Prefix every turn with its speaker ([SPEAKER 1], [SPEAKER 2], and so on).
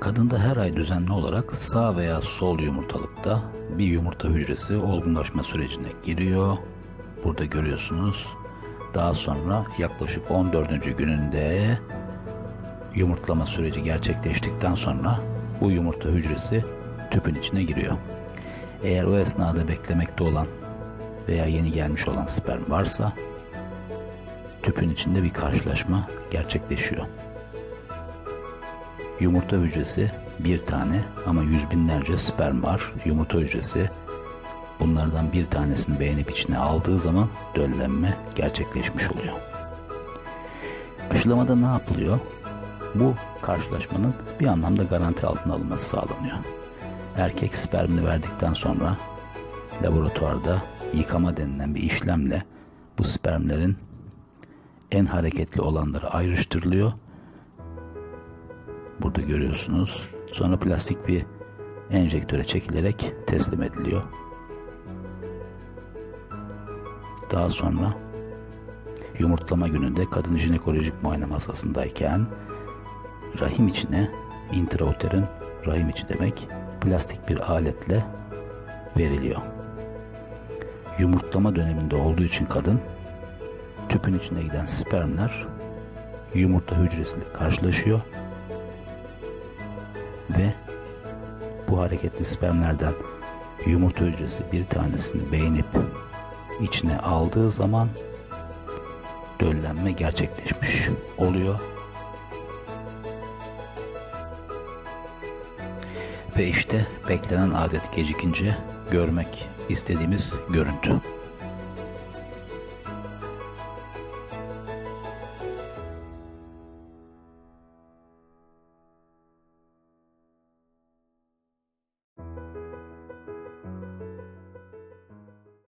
[SPEAKER 1] Kadında her ay düzenli olarak sağ veya sol yumurtalıkta bir yumurta hücresi olgunlaşma sürecine giriyor. Burada görüyorsunuz. Daha sonra yaklaşık 14. gününde yumurtlama süreci gerçekleştikten sonra bu yumurta hücresi tüpün içine giriyor. Eğer o esnada beklemekte olan veya yeni gelmiş olan sperm varsa tüpün içinde bir karşılaşma gerçekleşiyor. Yumurta hücresi bir tane ama yüz binlerce sperm var. Yumurta hücresi bunlardan bir tanesini beğenip içine aldığı zaman döllenme gerçekleşmiş oluyor. Aşılamada ne yapılıyor? Bu karşılaşmanın bir anlamda garanti altına alınması sağlanıyor. Erkek spermini verdikten sonra laboratuvarda yıkama denilen bir işlemle bu spermlerin en hareketli olanları ayrıştırılıyor. Burada görüyorsunuz. Sonra plastik bir enjektöre çekilerek teslim ediliyor. Daha sonra yumurtlama gününde kadın jinekolojik muayene masasındayken rahim içine intrauterin rahim içi demek plastik bir aletle veriliyor. Yumurtlama döneminde olduğu için kadın tüpün içine giden spermler yumurta hücresiyle karşılaşıyor ve bu hareketli spermlerden yumurta hücresi bir tanesini beğenip içine aldığı zaman döllenme gerçekleşmiş oluyor. Ve işte beklenen adet gecikince görmek istediğimiz görüntü.